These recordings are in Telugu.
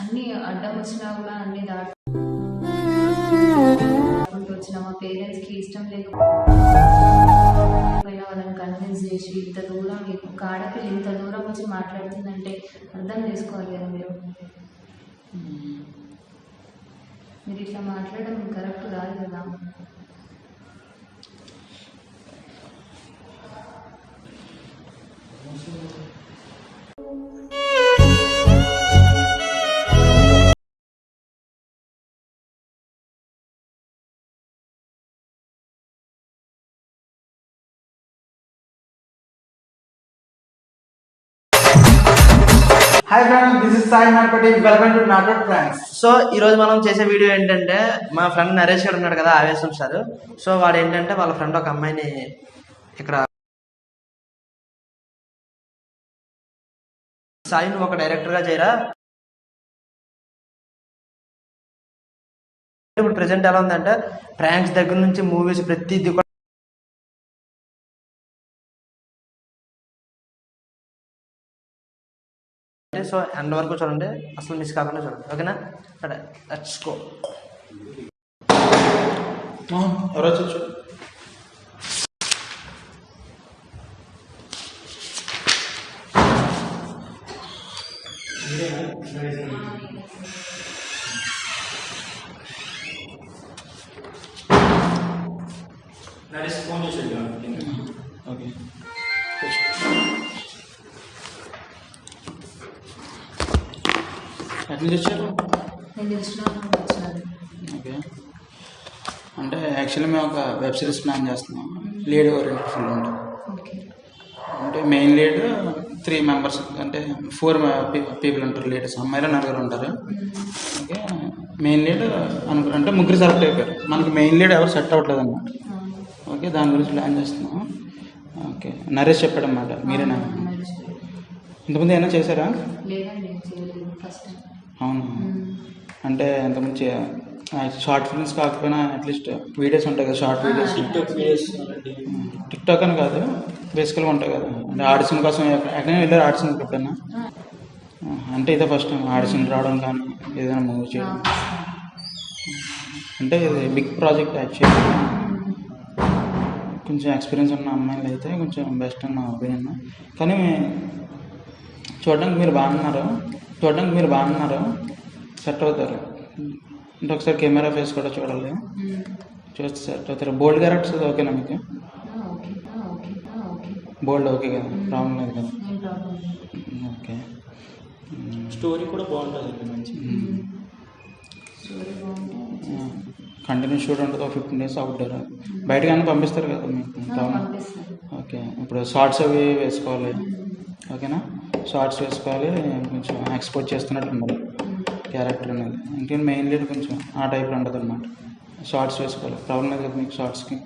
అన్ని అడ్డం వచ్చినా కూడా అన్ని దాటుకుంటూ వచ్చిన మా పేరెంట్స్కి ఇష్టం లేకపోయినా వాళ్ళని కన్విన్స్ చేసి ఇంత దూరం ఒక ఆడపిల్ల ఇంత దూరం వచ్చి మాట్లాడుతుందంటే అర్థం చేసుకోవాలి కదా మీరు. మీరు ఇట్లా మాట్లాడడం కరెక్ట్ కాదు కదా. Hi friends this is Sai మార్పటి welcome to నాటోడ్ ఫ్రెండ్స్ సో ఈ రోజు మనం చేసే వీడియో ఏంటంటే మా ఫ్రెండ్ నరేష్ గారు ఉన్నాడు కదా ఆవేశం సార్ సో వాడు ఏంటంటే వాళ్ళ ఫ్రెండ్ ఒక అమ్మాయిని ఇక్కడ సాయి నువ్వు ఒక డైరెక్టర్గా చేయరా? ఇప్పుడు ప్రెసెంట్ ఎలా ఉందంటే ప్రాంక్స్ దగ్గర నుంచి మూవీస్ ప్రతిదీ సో ఎండ్ వరకు చూడండి. అసలు మిస్ కాకుండా చూడండి. ఓకేనా సరే లెట్స్ గో ఎవరో చూచు ఎట్లా తెచ్చారు? ఓకే. అంటే యాక్చువల్లీ మేము ఒక వెబ్ సిరీస్ ప్లాన్ చేస్తున్నాం. లీడ్ ఓరియంటెడ్ ఫుల్ ఉంటుంది అంటే మెయిన్ లీడ్ త్రీ మెంబర్స్ అంటే ఫోర్ పీపుల్ ఉంటారు లీడర్స్ అమ్మాయిలు నలుగురు ఉంటారు. ఓకే. మెయిన్ లీడ్ అనుకు అంటే ముగ్గురు సెలెక్ట్ అయిపోయారు. మనకి మెయిన్ లీడ్ ఎవరు సెట్ అవ్వట్లేదు అనమాట ఓకే దాని గురించి ప్లాన్ చేస్తున్నాం. ఓకే. నరేష్ చెప్పాడు అనమాట మీరేనా ఇంతకుముందు ఏమైనా చేశారా? అవును. అంటే ఇంతకుముందు చే- షార్ట్ ఫిల్మ్స్ కాకపోయినా అట్లీస్ట్ వీడియోస్ ఉంటాయి కదా షార్ట్ వీడియోస్. టిక్ టాక్ అని కాదు బేసికల్గా ఉంటాయి కదా. అంటే ఆడిషన్ కోసం ఎక్కడైనా వెళ్ళారు ఆడిషన్ ఎప్పుడైనా అంటే ఇదే ఫస్ట్ టైం ఆడిషన్ రావడం కానీ ఏదైనా మూవీ చేయడం. అంటే ఇది బిగ్ ప్రాజెక్ట్ యాక్చువల్లీ. కొంచెం ఎక్స్పీరియన్స్ ఉన్న అమ్మాయిలు అయితే కొంచెం బెస్ట్ అని నా ఒపీనియన్. కానీ చూడడానికి మీరు బాగున్నారు. చూడడానికి మీరు బాగున్నారు. సెట్ అవుతారు. అంటే ఒకసారి కెమెరా ఫేస్ కూడా చూడాలి. చూస్తే సెట్ అవుతారు. బోల్డ్ క్యారెక్టర్స్ ఓకేనా మీకు? Okay. Okay. Okay. Bold okay కదా? ప్రాబ్లం లేదు కదా? ఓకే. స్టోరీ కూడా బాగుంటుంది మంచి కంటిన్యూ షూట్ ఉంటుంది. ఒక ఫిఫ్టీన్ డేస్ అవుట్డోర్ బయటకన్నా పంపిస్తారు కదా మీకు? ఓకే. ఇప్పుడు షార్ట్స్ అవి వేసుకోవాలి. ఓకేనా? షార్ట్స్ వేసుకోవాలి కొంచెం ఎక్స్పోర్ట్ చేస్తున్నట్టు ఉండాలి క్యారెక్టర్ అనేది. ఇంకేం మెయిన్ లీడ్ కొంచెం ఆ టైప్లో ఉండదు అనమాట షార్ట్స్ వేసుకోవాలి. ప్రాబ్లం లేదు కదా మీకు షార్ట్స్కి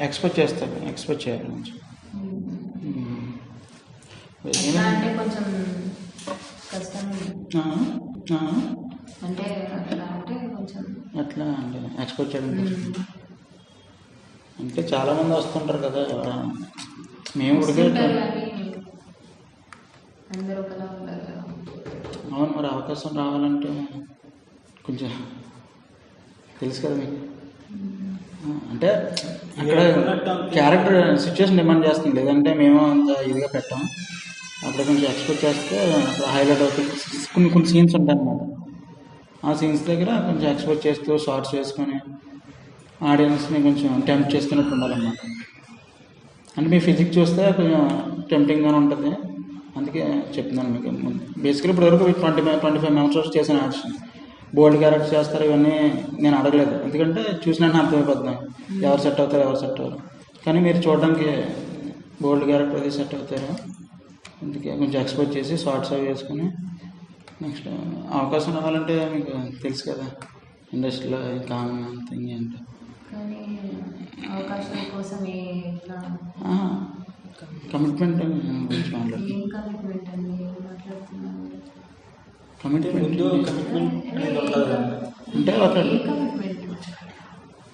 ఎక్స్పోర్ట్ చేస్తారు ఎక్స్పోర్ట్ చేయాలి కొంచెం. అంటే కొంచెం కష్టమే ఆ, ఆ, అంటే అట్లా అంటే ఎక్స్పోర్ట్ చేయడం అంటే చాలామంది వస్తుంటారు కదా. మేము ఉడికే అవును మరి అవకాశం రావాలంటే కొంచెం తెలుసు కదా మీకు. అంటే అక్కడ క్యారెక్టర్ సిచ్యువేషన్ డిమాండ్ చేస్తుంది. లేదంటే మేము అంత ఇదిగా పెట్టాం. అప్పుడు కొంచెం ఎక్స్పెక్ట్ చేస్తే హైలైట్ అవుతుంది. కొన్ని కొన్ని సీన్స్ ఉంటాయి అన్నమాట ఆ సీన్స్ దగ్గర కొంచెం ఎక్స్పెక్ట్ చేస్తూ షార్ట్స్ వేసుకొని ఆడియన్స్ని కొంచెం టెంప్ట్ చేస్తున్నట్టు ఉండాలన్నమాట. అంటే మీ ఫిజిక్స్ చూస్తే కొంచెం టెంప్టింగ్గానే ఉంటుంది. అందుకే చెప్తున్నాను మీకు. ముందు బేసికలీ ఇప్పటివరకు ట్వంటీ ట్వంటీ ఫైవ్ మెంబర్స్ చేసిన ఆడిషన్ బోల్డ్ క్యారెక్టర్ చేస్తారు ఇవన్నీ నేను అడగలేదు ఎందుకంటే చూసిన అర్థమైపోతుంది. నాకు. ఎవరు సెట్ అవుతారు ఎవరు సెట్ అవ్వరు. కానీ మీరు చూడడానికి బోల్డ్ క్యారెక్టర్ అది సెట్ అవుతారు. అందుకే కొంచెం ఎక్స్పోజ్ చేసి షార్ట్స్ అవి వేసుకొని నెక్స్ట్ అవకాశం రావాలంటే మీకు తెలుసు కదా. ఇండస్ట్రీలో కామన్ థింగ్ ఏంటో. కానీ అవకాశాల కోసం ఏ- కమిట్మెంట్ ఏం కమిట్మెంట్ అండి? ఏం మాట్లాడుతున్నాను కమిట్మెంట్ కమిట్మెంట్ అంటే ఒక ఏ కమిట్మెంట్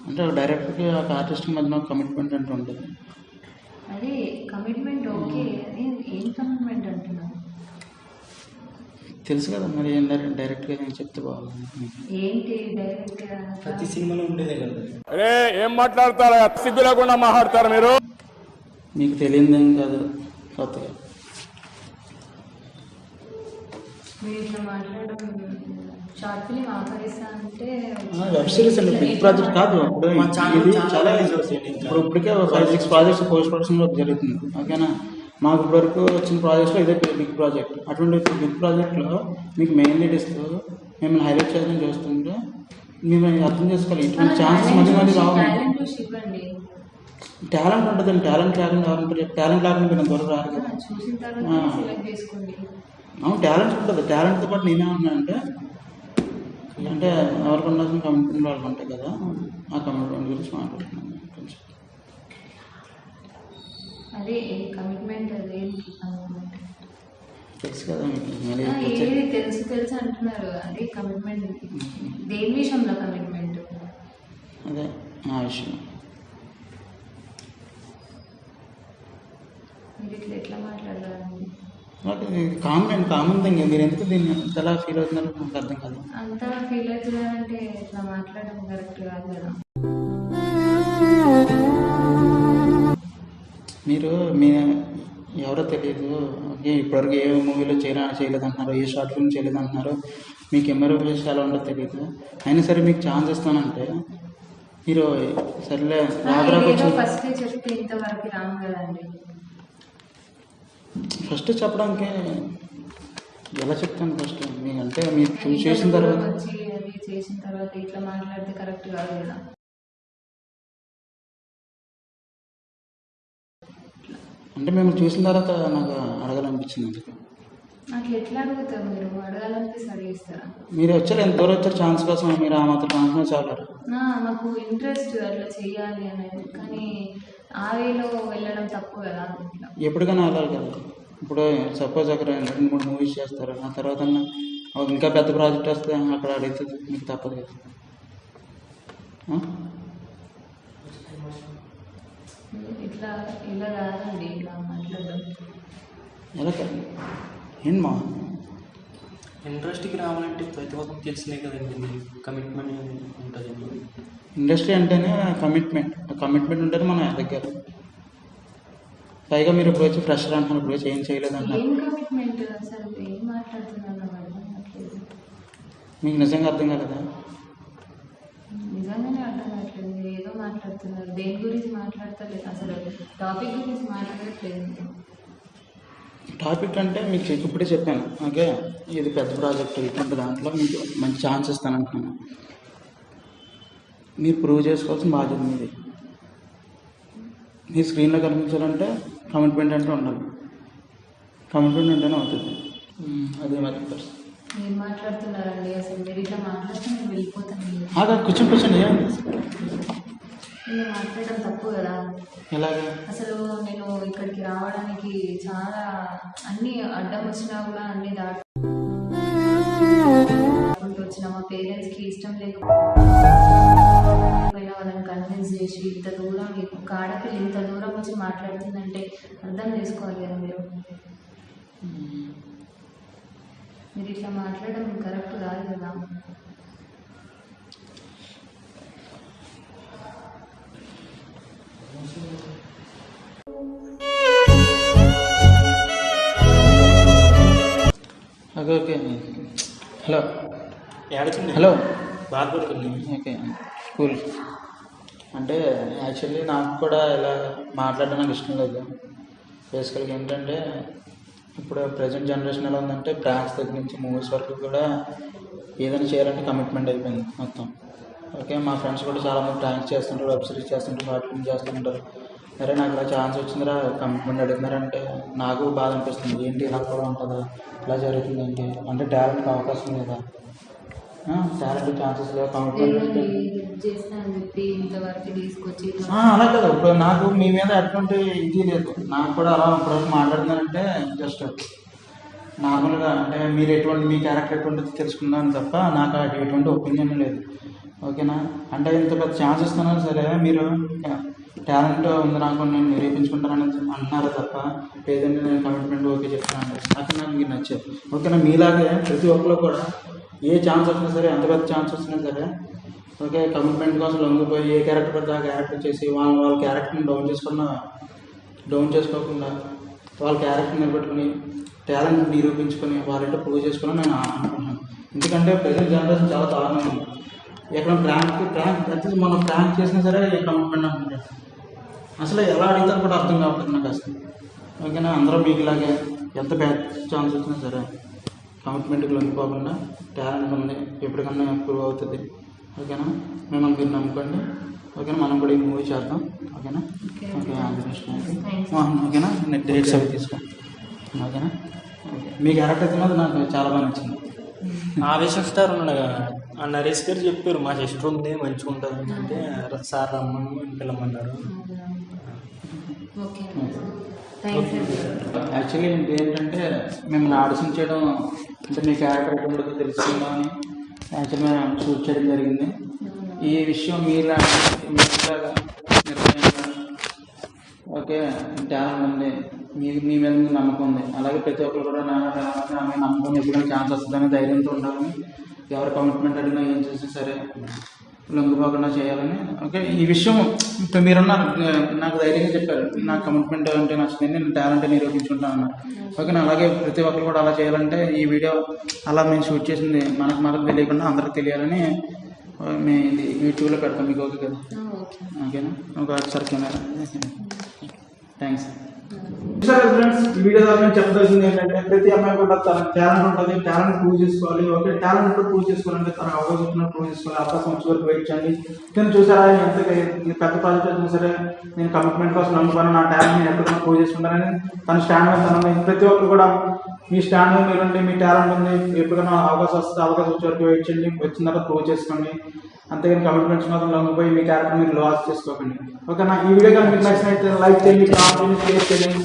అంటే ఒక డైరెక్టర్కి ఒక ఆర్టిస్ట్ మధ్యన కమిట్మెంట్ అంటూ ఉంటుంది. అదే కమిట్మెంట్ ఓకే అదే తెలుసు కదా మరి డైరెక్ట్గా నేను చెప్తే బాగుంది ప్రతి సినిమాలో ఉండేదే కదా. అరే ఏం మాట్లాడతారా? సిగ్గు లేకుండా మాట్లాడతారు మీరు. మీకు తెలియదేం కాదు కొత్తగా వెబ్ సిరీస్ అండి బిగ్ ప్రాజెక్ట్ కాదు ఇప్పుడు చాలా ఇప్పటికే five six projects post production జరుగుతుంది ఓకేనా? మాకు ఇప్పటివరకు వచ్చిన ప్రాజెక్ట్స్లో ఇదే బిగ్ ప్రాజెక్ట్ అటువంటి బిగ్ ప్రాజెక్ట్లో మీకు మెయిన్ లీడ్ ఇస్తూ మిమ్మల్ని హైలైట్ చేయడం చూస్తుంటే మిమ్మల్ని అర్థం చేసుకోవాలి. ఇటువంటి ఛాన్సెస్ మళ్ళీ మళ్ళీ రావు టాలెంట్ ఇవ్వండి. టాలెంట్ ఉంటుందండి టాలెంట్ లేకుండా ఎవరు టాలెంట్ లేకుండా మీరు ఇంతవరకు రారు. కదా అవును టాలెంట్ ఉంటుంది. టాలెంట్తో పాటు నేనే ఉన్నా అంటే అంటే ఎవరికి ఉండాల్సిన కమిట్మెంట్ వాళ్ళకి ఉంటాయి కదా ఆ కమిట్మెంట్ గురించి మాట్లాడుతున్నాను కొంచెం అదే కమిట్మెంట్ అదేంటి కమిట్మెంట్ తెలుసు కదా ఏది తెలుసు తెలుసు అంటున్నారు. అదే కమిట్మెంట్ దేని విషయంలో కమిట్మెంట్ అదే ఆ విషయం. మీరు ఇట్లా ఎట్లా ఇది కామన్ అండి కామన్ థింగ్ మీరు ఎందుకు దీన్ని ఎలా ఫీల్ అవుతున్నారో నాకు అర్థం కాదు. అంతా ఫీల్ అవుతున్నారంటే ఇట్లా మాట్లాడడం కరెక్ట్ కాదు కదా. మీరు మీ ఎవరో తెలియదు ఓకే ఇప్పటివరకు ఏ మూవీలో చేయరా చేయలేదు అంటున్నారు ఏ షార్ట్ ఫిల్మ్ చేయలేదు అంటున్నారు మీకు ఎంఆర్ఓ ప్లేస్ ఎలా ఉంటుందో తెలియదు అయినా సరే మీకు ఛాన్స్ ఇస్తానంటే మీరు సర్లే రాబరాకు ఫస్ట్ చెప్తే ఇంతవరకు రాము కదండి. ఫస్ట్ చెప్పడానికి ఎలా చెప్తాను ఫస్ట్ మీకు అంటే మీరు చూసి చేసిన తర్వాత చేసిన తర్వాత ఇట్లా మాట్లాడితే కరెక్ట్ కాదు కదా. అంటే మేము చూసిన తర్వాత నాకు అడగాలనిపించింది అందుకు. అట్లా ఎట్లా అడుగుతారు మీరు? అడగాలనిపిస్తే అడిగిస్తారా? మీరు వచ్చారు ఎంత దూరం వచ్చారు? ఛాన్స్ కోసం మీరు ఆ మాత్రం ఛాన్స్ చాలరు. నా మాకు ఇంట్రెస్ట్ అట్లా చెయ్యాలి అనేది. కానీ ఆ వేలో వెళ్ళడం తప్పు కదా ఎప్పటికైనా వెళ్ళాలి కదా. ఇప్పుడు సపోజ్ అక్కడ రెండు మూడు మూవీస్ చేస్తారు. ఆ తర్వాత ఇంకా పెద్ద ప్రాజెక్ట్ వస్తే అక్కడ అడిగితే మీకు తప్పదు కదా? ఇట్లా ఇలా ఇలా మాట్లాడడం. ఇండస్ట్రీకి రావాలంటే ప్రతి ఒక్కరికి తెలిసినే కదండి కమిట్మెంట్ ఉంటుంది. ఇండస్ట్రీ అంటేనే కమిట్మెంట్ కమిట్మెంట్ ఉంటేనే మన దగ్గర పైగా మీరు ఇప్పుడు వచ్చి ఫ్రెషర్ అంటున్నారు ఇప్పుడు వచ్చి ఏం చేయలేదు అంటున్నారు. ఏం కమిట్మెంట్ అసలు ఏం మీకు నిజంగా అర్థం కాలేదా నిజంగానే అర్థం కావట్లేదు మీరు ఏదో మాట్లాడుతున్నారు. దేని గురించి మాట్లాడతలేదు? అసలు టాపిక్ గురించి మాట్లాడట్లేదు. టాపిక్ అంటే మీకు ఇప్పుడే చెప్పాను. ఓకే? ఇది పెద్ద ప్రాజెక్ట్ ఇటువంటి దాంట్లో మీకు మంచి ఛాన్స్ ఇస్తాను అంటున్నాను మీరు ప్రూవ్ చేసుకోవాల్సిన బాధ్యత మీది. మీ స్క్రీన్లో కనిపించాలంటే కమిట్మెంట్ అంటే ఉండాలి. కమిట్మెంట్ ఉంటేనే అవుతుంది. అదే మరి మాట్లాడుతున్నారండి. అసలు మీరు ఇట్లా మాట్లాడితే నేను వెళ్ళిపోతాను. ఆగా కూర్చొని కూర్చొని ఏం నేను మాట్లాడడం తప్పు కదా. ఎలాగా? అసలు నేను ఇక్కడికి రావడానికి చాలా అన్ని అడ్డం వచ్చినా కూడా అన్ని దాటుకుంటూ వచ్చిన మా పేరెంట్స్కి ఇష్టం లేకపోయినా వాళ్ళని కన్విన్స్ చేసి ఇంత దూరం ఒక ఆడపిల్ల ఇంత దూరం వచ్చి మాట్లాడుతుందంటే అర్థం చేసుకోవాలి కదా మీరు. మీరు ఇట్లా మాట్లాడడం కరెక్ట్ కాదు కదా. Okay okay. Hello. Hello. Okay. Cool అంటే యాక్చువల్లీ నాకు కూడా ఇలా మాట్లాడడం నాకు ఇష్టం లేదు. బేసికల్గా ఏంటంటే ఇప్పుడు ప్రజెంట్ జనరేషన్ ఎలా ఉందంటే బ్రాండ్స్ దగ్గర నుంచి మూవీస్ వరకు కూడా ఏదైనా చేయాలంటే కమిట్మెంట్ అయిపోయింది మొత్తం. ఓకే మా ఫ్రెండ్స్ కూడా చాలామంది ప్రాంక్స్ చేస్తుంటారు వెబ్ సిరీస్ చేస్తుంటారు షార్ట్ ఫిల్మ్ చేస్తుంటారు. అరే నాకు ఇలా ఛాన్స్ వచ్చిందిరా కమిట్మెంట్ అడుగుతున్నారంటే నాకు బాధ అనిపిస్తుంది. ఏంటి ఇలా కూడా ఉంటుందా? ఇలా జరుగుతుంది ఏంటి? అంటే టాలెంట్కి అవకాశం లేదా? టాలెంట్ ఛాన్సెస్ లేవు కమిట్మెంట్ అలా కదా. ఇప్పుడు నాకు మీ మీద ఎటువంటి ఇది లేదు. నాకు కూడా అలా ఇప్పటివరకు మాట్లాడుతున్నానంటే జస్ట్ నార్మల్గా అంటే మీరు ఎటువంటి మీ క్యారెక్టర్ ఎటువంటిది తెలుసుకున్నాను తప్ప నాకు అటు ఎటువంటి ఒపీనియన్ లేదు. ఓకేనా? అంటే ఇంత పెద్ద ఛాన్స్ ఇస్తున్నాను సరే మీరు టాలెంట్ ఉంది నాకు నేను నిరూపించుకుంటానని అంటున్నారు తప్ప లేదంటే నేను కమిట్మెంట్ ఓకే చెప్తాను అది నాకు మీకు నచ్చేది. ఓకేనా? మీలాగే ప్రతి ఒక్కరు కూడా ఏ ఛాన్స్ వచ్చినా సరే ఎంత పెద్ద ఛాన్స్ వచ్చినా సరే ఓకే కమిట్మెంట్ కోసం లొంగిపోయి ఏ క్యారెక్టర్ పడితే ఆ క్యారెక్టర్ చేసి వాళ్ళ వాళ్ళ క్యారెక్టర్ని డౌన్ చేసుకున్న డౌన్ చేసుకోకుండా వాళ్ళ క్యారెక్టర్ నిలబెట్టుకుని టాలెంట్ నిరూపించుకొని వాళ్ళంటే ప్రూవ్ చేసుకుని నేను అనుకుంటున్నాను. ఎందుకంటే ప్రజెంట్ జనరేషన్ చాలా దారుణంగా ఉంది. ఎక్కడ ప్రాంక్ ప్రాంక్ అట్లీస్ట్ మనం ప్రాంక్ చేసినా సరే ఏ కమిట్మెంట్ అనుకుంటారు అసలు ఎలా అడుగుతారు కూడా అర్థం కావట్లేదు నాకు అసలు. ఓకేనా? అందరూ మీకులాగే ఎంత బ్యాడ్ ఛాన్స్ వచ్చినా సరే కమిట్మెంట్కి లొంగిపోకుండా టాలెంట్ ఉంది ఎప్పటికన్నా ప్రూవ్ అవుతుంది. ఓకేనా? మిమ్మల్ని మీరు నమ్ముకోండి. ఓకేనా? మనం కూడా ఈ మూవీ చేద్దాం. ఓకేనా? ఓకే. Thanks. ఓకేనా? నేను డేట్స్ అవి తీసుకో. ఓకేనా? ఓకే. మీ క్యారెక్టర్ అయితే మాత్రం నాకు చాలా బాగా నచ్చింది. ఆవేశం స్టార్ ఆ నరేష్ గారు చెప్పారు మా సిస్టర్ ఉంది మంచిగా ఉంటుంది అంటే సార్ రమ్మని పిల్లమన్నారు యాక్చువల్లీ ఏంటంటే మిమ్మల్ని ఆడిషన్ చేయడం అంటే మీ క్యారెక్టర్ ఎక్కడ ఉంటుందో తెలుసుకుందామని యాక్చువల్లీ మేము షూట్ చేయడం జరిగింది. ఈ విషయం మీలా మీలాగా ఓకే టాలెంట్ ఉంది మీ మీ మీద మీకు నమ్మకం ఉంది. అలాగే ప్రతి ఒక్కరు కూడా నా నమ్మకం ఎప్పుడైనా ఛాన్స్ వస్తుందని ధైర్యంతో ఉండాలని ఎవరు కమిట్మెంట్ అడిగినా ఏం చేసినా సరే లొంగిపోకుండా చేయాలని. ఓకే ఈ విషయం ఇప్పుడు మీరున్నారు. నాకు ధైర్యంగా చెప్పారు. నాకు కమిట్మెంట్ అంటే నచ్చింది నేను టాలెంట్ నిరూపించుకుంటాను అన్నారు. ఓకే అలాగే ప్రతి ఒక్కరు కూడా అలా చేయాలంటే ఈ వీడియో అలా మేము షూట్ చేసింది మనకు మనకు తెలియకుండా అందరికి తెలియాలని మేము యూట్యూబ్లో పెడతాం మీకు ఓకే కదా ఓకే. ఓకేనా? ఒకసారి కెమెరా. థ్యాంక్స్ ఫ్రెండ్స్ ఈ వీడియో ద్వారా నేను చెప్పదలసింది ఏంటంటే ప్రతి అమ్మాయి కూడా తన టాలెంట్ ఉంటుంది టాలెంట్ ప్రూవ్ చేసుకోవాలి ఓకే టాలెంట్ కూడా ప్రూవ్ చేసుకోవాలంటే తన అవకాశం వచ్చిన ప్రూవ్ చేసుకోవాలి అవకాశం వచ్చే వరకు వెయిట్ చేయండి. నేను చూసారా ఎంత పెద్ద ప్రాజెక్ట్ వచ్చినా సరే నేను కమిట్మెంట్ కోసం నమ్ముకున్నాను నా టాలెంట్ నేను ఎక్కడైనా ప్రూవ్ చేసుకుంటానని తన స్టాండ్ మీద తన ప్రతి ఒక్కరు కూడా మీ స్టాండ్ మీద మీరు మీ టాలెంట్ ఉంది ఎప్పుడైనా అవకాశం వస్తే అవకాశం వచ్చే వరకు వెయిట్ చేయండి వచ్చిన తర్వాత ప్రూవ్ చేసుకోండి. అంతేగాని కమిట్మెంట్స్ మాత్రం లొంగిపోయి మీ క్యారెక్టర్ మీరు లాస్ చేసుకోకండి. ఓకేనా? ఈ వీడియో కనుక నచ్చినట్లయితే లైక్ చేయండి కామెంట్ చేయండి.